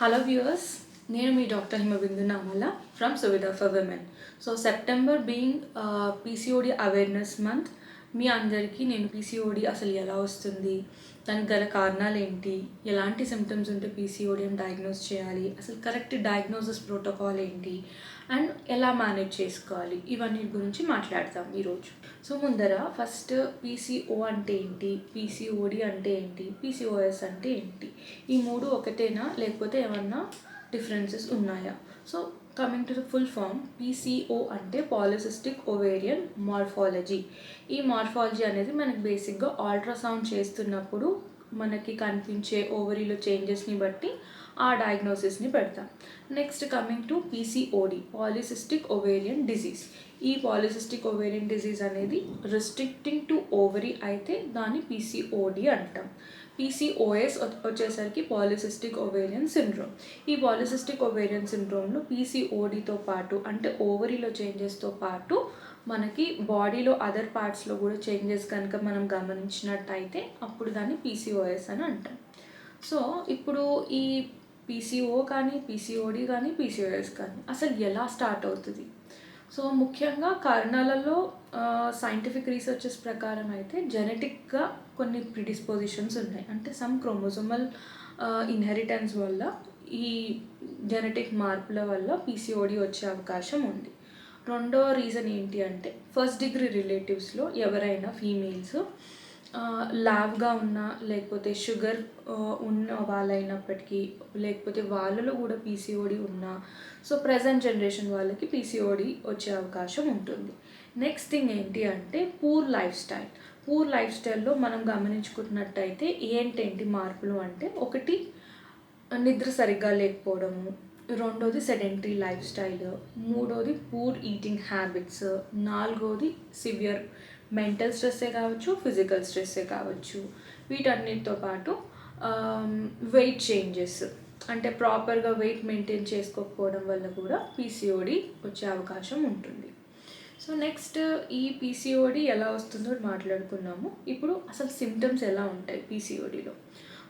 Hello viewers నేను మీ doctor Himabindu Namala from Suvidha for women so September being PCOD awareness month మీ అందరికీ నేను PCOD అసలు ఎలా వస్తుంది? దానికి గల కారణాలు ఏంటి ఎలాంటి సిమ్టమ్స్ ఉంటే పీసీఓడి అని డయాగ్నోస్ చేయాలి? అసలు కరెక్ట్ డయాగ్నోసిస్ ప్రోటోకాల్ ఏంటి? అండ్ ఎలా మేనేజ్ చేసుకోవాలి? ఇవన్నీ గురించి మాట్లాడతాం ఈరోజు. సో ముందర ఫస్ట్ పీసీఓ అంటే ఏంటి? పీసీఓడి అంటే ఏంటి? పీసీఓఎస్ అంటే ఏంటి? ఈ మూడు ఒకటేనా? లేకపోతే ఏమన్నా డిఫరెన్సెస్ ఉన్నాయా? So coming to the full form PCO అంటే పాలిసిస్టిక్ ఓవేరియన్ మార్ఫాలజీ ఈ మార్ఫాలజీ అనేది మనకి బేసిక్గా అల్ట్రాసౌండ్ చేస్తున్నప్పుడు మనకి కనిపించే ఓవరీలో చేంజెస్ని బట్టి ఆ డయాగ్నోసిస్ని పెడతాం. Next coming to PCOD polycystic ovarian disease ఈ పాలిసిస్టిక్ ఓవేరియన్ డిజీజ్ అనేది రిస్ట్రిక్టింగ్ టు ఓవరీ అయితే దాన్ని పీసీఓడి అంటాం. పీసీఓఎస్ వచ్చేసరికి పాలిసిస్టిక్ ఓవేరియన్ సిండ్రోమ్ ఈ పాలిసిస్టిక్ ఓవేరియన్ సిండ్రోమ్లో పీసీఓడితో పాటు అంటే ఓవరీలో చేంజెస్తో పాటు మనకి బాడీలో అదర్ పార్ట్స్లో కూడా చేంజెస్ కనుక మనం గమనించినట్టయితే అప్పుడు దాన్ని పీసీఓఎస్ అని అంటాం. సో ఇప్పుడు ఈ పీసీఓ కానీ పీసీఓడి కానీ పీసీఓఎస్ కానీ. అసలు ఎలా స్టార్ట్ అవుతుంది? సో ముఖ్యంగా కారణాలలో సైంటిఫిక్ రీసెర్చెస్ ప్రకారం అయితే జెనెటిక్గా కొన్ని ప్రిడిస్పోజిషన్స్ ఉన్నాయి. అంటే సమ్ క్రోమోజోమల్ ఇన్హెరిటెన్స్ వల్ల ఈ జెనెటిక్ మార్పుల వల్ల పీసీఓడి వచ్చే అవకాశం ఉంది. రెండో రీజన్ ఏంటి అంటే ఫస్ట్ డిగ్రీ రిలేటివ్స్లో ఎవరైనా ఫీమేల్స్ లావ్గా ఉన్న లేకపోతే షుగర్ ఉన్న వాళ్ళైనప్పటికీ లేకపోతే వాళ్ళలో కూడా పీసీఓడి ఉన్నా సో ప్రజెంట్ జనరేషన్ వాళ్ళకి పీసీఓడి వచ్చే అవకాశం ఉంటుంది. నెక్స్ట్ థింగ్ ఏంటి అంటే poor lifestyle. Poor life స్టైల్లో మనం గమనించుకున్నట్టయితే ఏంటేంటి మార్పులు అంటే ఒకటి నిద్ర సరిగ్గా లేకపోవడము రెండోది సెడెంటరీ లైఫ్ స్టైల్ మూడోది పూర్ ఈటింగ్ హ్యాబిట్స్ నాలుగోది సివియర్ మెంటల్ స్ట్రెస్సే కావచ్చు ఫిజికల్ స్ట్రెస్సే కావచ్చు. వీటన్నిటితో పాటు వెయిట్ చేంజెస్. అంటే ప్రాపర్గా వెయిట్ మెయింటైన్ చేసుకోకపోవడం వల్ల కూడా పీసీఓడి వచ్చే అవకాశం ఉంటుంది. సో నెక్స్ట్ ఈ పీసీఓడి ఎలా వస్తుందో మాట్లాడుకున్నాము. ఇప్పుడు అసలు సిమ్టమ్స్ ఎలా ఉంటాయి పీసీఓడిలో?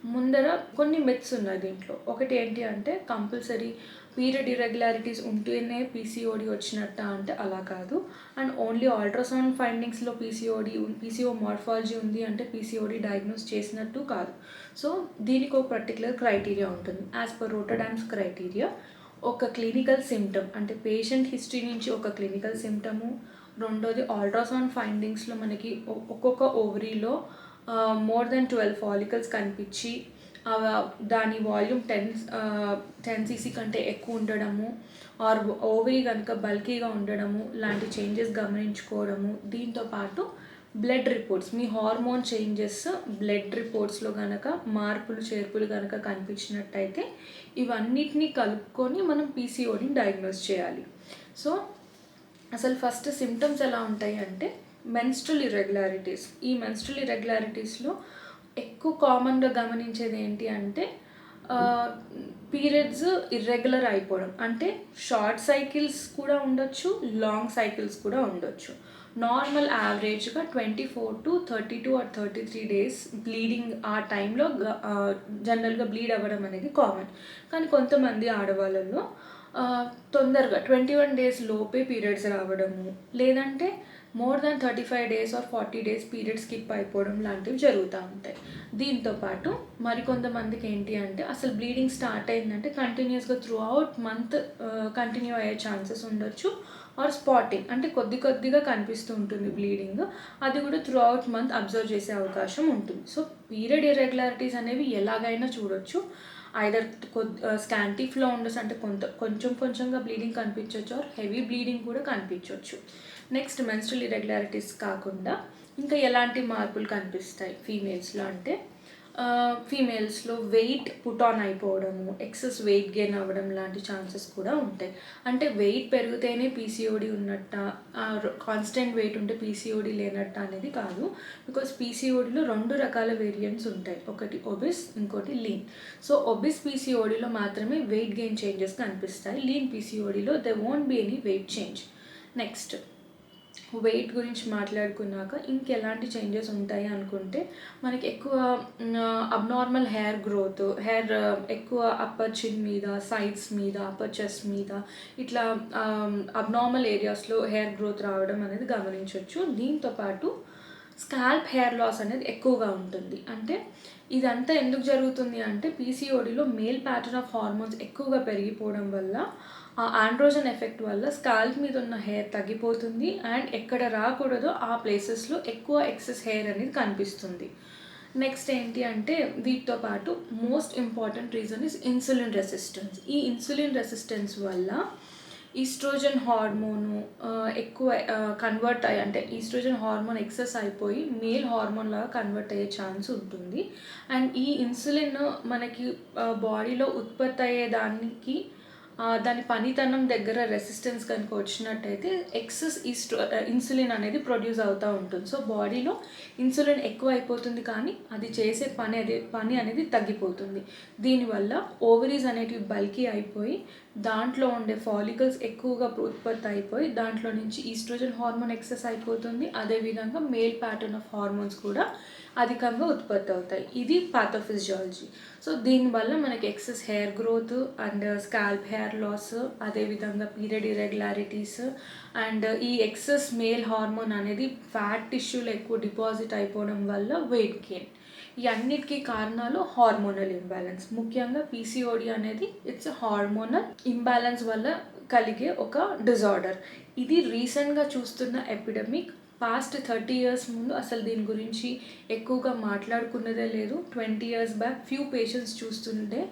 ముందర కొన్ని మెత్స్ ఉన్నాయి దీంట్లో. ఒకటి ఏంటి అంటే కంపల్సరీ పీరియడ్ ఇరెగ్యులారిటీస్ ఉంటేనే పీసీఓడి వచ్చినట్ట అంటే అలా కాదు. అండ్ ఓన్లీ అల్ట్రాసౌండ్ ఫైండింగ్స్లో పీసీఓడి పీసీఓ మార్ఫాలజీ ఉంది అంటే పీసీఓడి డయాగ్నోస్ చేసినట్టు కాదు. సో దీనికి ఒక పర్టికులర్ క్రైటీరియా ఉంటుంది. యాజ్ పర్ రోటోడామ్స్ క్రైటీరియా ఒక క్లినికల్ సిమ్టమ్ అంటే పేషెంట్ హిస్టరీ నుంచి ఒక క్లినికల్ సిమ్టము రెండోది అల్ట్రాసౌండ్ ఫైండింగ్స్లో మనకి ఒక్కొక్క ఓవరీలో మోర్ దెన్ ట్వెల్వ్ ఫాలికల్స్ కనిపించి దాని వాల్యూమ్ టెన్ టెన్ సీసీ కంటే ఎక్కువ ఉండడము ఆర్ ఓవరీ కనుక బల్కీగా ఉండడము లాంటి చేంజెస్ గమనించుకోవడము దీంతో పాటు బ్లడ్ రిపోర్ట్స్ మీ హార్మోన్ చేంజెస్ బ్లడ్ రిపోర్ట్స్లో కనుక మార్పులు చేర్పులు కనుక కనిపించినట్టయితే ఇవన్నిటినీ కలుపుకొని మనం పీసీఓడిని డయాగ్నోస్ చేయాలి. సో అసలు ఫస్ట్ సిమ్టమ్స్ ఎలా ఉంటాయి అంటే మెన్స్ట్రల్ ఇరెగ్యులారిటీస్ ఈ మెన్స్ట్రల్ ఇరెగ్యులారిటీస్లో ఎక్కువ కామన్గా గమనించేది ఏంటి అంటే పీరియడ్స్ ఇర్రెగ్యులర్ అయిపోవడం. అంటే షార్ట్ సైకిల్స్ కూడా ఉండొచ్చు లాంగ్ సైకిల్స్ కూడా ఉండొచ్చు. నార్మల్ యావరేజ్గా twenty four to thirty two or thirty three days bleeding ఆ టైంలో జనరల్గా బ్లీడ్ అవ్వడం అనేది కామన్ కానీ కొంతమంది ఆడవాళ్ళలో తొందరగా ట్వంటీ వన్ డేస్ లోపే పీరియడ్స్ రావడము లేదంటే more than thirty five days or forty days period skip అయిపోవడం లాంటివి జరుగుతూ ఉంటాయి. దీంతో పాటు మరికొంతమందికి ఏంటి అంటే అసలు బ్లీడింగ్ స్టార్ట్ అయిందంటే కంటిన్యూస్గా త్రూ అవుట్ మంత్ కంటిన్యూ అయ్యే ఛాన్సెస్ ఉండొచ్చు. ఆర్ స్పాటింగ్ అంటే కొద్ది కొద్దిగా కనిపిస్తూ ఉంటుంది బ్లీడింగ్ అది కూడా త్రూ అవుట్ మంత్ అబ్జర్వ్ చేసే అవకాశం ఉంటుంది. సో పీరియడ్ ఇర్రెగ్యులారిటీస్ అనేవి ఎలాగైనా చూడొచ్చు. ఐదర్ స్కాంటీ ఫ్లో ఉండొచ్చు. అంటే కొంత కొంచెం కొంచెంగా బ్లీడింగ్ కనిపించవచ్చు ఆర్ హెవీ బ్లీడింగ్ కూడా కనిపించవచ్చు నెక్స్ట్ మెన్స్ట్రల్ ఇరెగ్యులారిటీస్ కాకుండా ఇంకా ఎలాంటి మార్పులు కనిపిస్తాయి ఫీమేల్స్లో అంటే? ఫీమేల్స్లో వెయిట్ పుట్ ఆన్ అయిపోవడము ఎక్సెస్ వెయిట్ గెయిన్ అవ్వడం లాంటి ఛాన్సెస్ కూడా ఉంటాయి. అంటే వెయిట్ పెరిగితేనే పీసీఓడి ఉన్నట్ట కాన్స్టెంట్ వెయిట్ ఉంటే పీసీఓడి లేనట్ట అనేది కాదు. బికాస్ పీసీఓడిలో రెండు రకాల వేరియంట్స్ ఉంటాయి. ఒకటి ఒబిస్ ఇంకోటి లీన్ సో ఒబిస్ పీసీఓడిలో మాత్రమే వెయిట్ గెయిన్ చేంజెస్ కనిపిస్తాయి. Lean పీసీఓడిలో they won't be any weight change next weight గురించి మాట్లాడుకున్నాక ఇంకెలాంటి చేంజెస్ ఉంటాయి అనుకుంటే మనకి ఎక్కువ అబ్నార్మల్ హెయిర్ గ్రోత్ హెయిర్ ఎక్కువ అప్పర్ చిన్ మీద సైడ్స్ మీద అప్పర్ చెస్ట్ మీద ఇట్లా అబ్నార్మల్ ఏరియాస్లో హెయిర్ గ్రోత్ రావడం అనేది గమనించవచ్చు దీంతో పాటు స్కాల్ప్ హెయిర్ లాస్ అనేది ఎక్కువగా ఉంటుంది. అంటే ఇదంతా ఎందుకు జరుగుతుంది అంటే పీసీఓడిలో మేల్ ప్యాటర్న్ ఆఫ్ హార్మోన్స్ ఎక్కువగా పెరిగిపోవడం వల్ల ఆ ఆండ్రోజన్ ఎఫెక్ట్ వల్ల స్కాల్ప్ మీద ఉన్న హెయిర్ తగ్గిపోతుంది అండ్ ఎక్కడ రాకూడదో ఆ ప్లేసెస్లో ఎక్కువ ఎక్సెస్ హెయిర్ అనేది కనిపిస్తుంది. నెక్స్ట్ ఏంటి అంటే వీటితో పాటు most important reason is insulin resistance ఈ ఇన్సులిన్ రెసిస్టెన్స్ వల్ల ఈస్ట్రోజన్ హార్మోను ఎక్కువ కన్వర్ట్ అయ్యి అంటే ఈస్ట్రోజన్ హార్మోన్ ఎక్సెస్ అయిపోయి మేల్ హార్మోన్ లాగా కన్వర్ట్ అయ్యే ఛాన్స్ ఉంటుంది. అండ్ ఈ ఇన్సులిన్ మనకి బాడీలో ఉత్పత్తి అయ్యే దానికి దాని పనితనం దగ్గర రెసిస్టెన్స్ కనుక వచ్చినట్టయితే ఎక్సెస్ ఈస్ట్రో ఇన్సులిన్ అనేది ప్రొడ్యూస్ అవుతూ ఉంటుంది. సో బాడీలో ఇన్సులిన్ ఎక్కువ అయిపోతుంది కానీ అది చేసే పని అది పని అనేది తగ్గిపోతుంది. దీనివల్ల ఓవరీస్ అనేటివి బల్కీ అయిపోయి దాంట్లో ఉండే ఫాలికల్స్ ఎక్కువగా ఉత్పత్తి అయిపోయి దాంట్లో నుంచి ఈస్ట్రోజన్ హార్మోన్ ఎక్సెస్ అయిపోతుంది. అదేవిధంగా మేల్ ప్యాటర్న్ ఆఫ్ హార్మోన్స్ కూడా అధికంగా ఉత్పత్తి అవుతాయి. ఇది పాథోఫిజియాలజీ సో దీనివల్ల మనకి excess hair growth and scalp hair loss అదేవిధంగా పీరియడ్ ఇరెగ్యులారిటీస్ అండ్ ఈ ఎక్సెస్ మేల్ హార్మోన్ అనేది ఫ్యాట్ టిష్యూలో ఎక్కువ డిపాజిట్ అయిపోవడం వల్ల వెయిట్ గెయిన్ ఈ అన్నిటికీ కారణాలు హార్మోనల్ ఇంబ్యాలెన్స్ ముఖ్యంగా పీసీఓడి అనేది ఇట్స్ హార్మోనల్ ఇంబ్యాలెన్స్ వల్ల కలిగే ఒక డిజార్డర్ ఇది రీసెంట్గా చూస్తున్న ఎపిడమిక్ పాస్ట్ థర్టీ ఇయర్స్ ముందు అసలు దీని గురించి ఎక్కువగా మాట్లాడుకున్నదే లేదు. Twenty years back few patients చూస్తుండే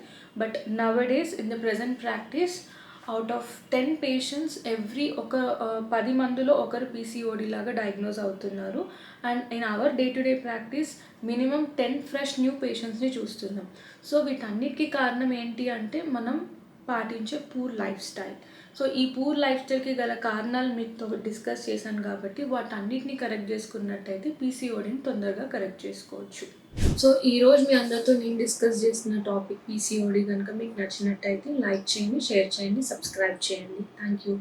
but nowadays in the present practice out of ten patients every ఒక పది మందిలో ఒకరు పీసీఓడి లాగా డయాగ్నోజ్ అవుతున్నారు. And in our day to day practice minimum ten fresh new పేషెంట్స్ని చూస్తున్నాం. సో వీటన్నిటికీ కారణం ఏంటి అంటే మనం పాటించే పూర్ లైఫ్ స్టైల్ సో ఈ పూర్ లైఫ్ స్టైల్కి గల కారణాలు మీతో డిస్కస్ చేశాను కాబట్టి వాటన్నిటిని కరెక్ట్ చేసుకున్నట్టయితే పీసీఓడిని తొందరగా కరెక్ట్ చేసుకోవచ్చు. సో ఈరోజు మీ అందరితో నేను డిస్కస్ చేసిన టాపిక్ పీసీఓడి కనుక మీకు నచ్చినట్టయితే లైక్ చేయండి షేర్ చేయండి సబ్స్క్రైబ్ చేయండి. Thank you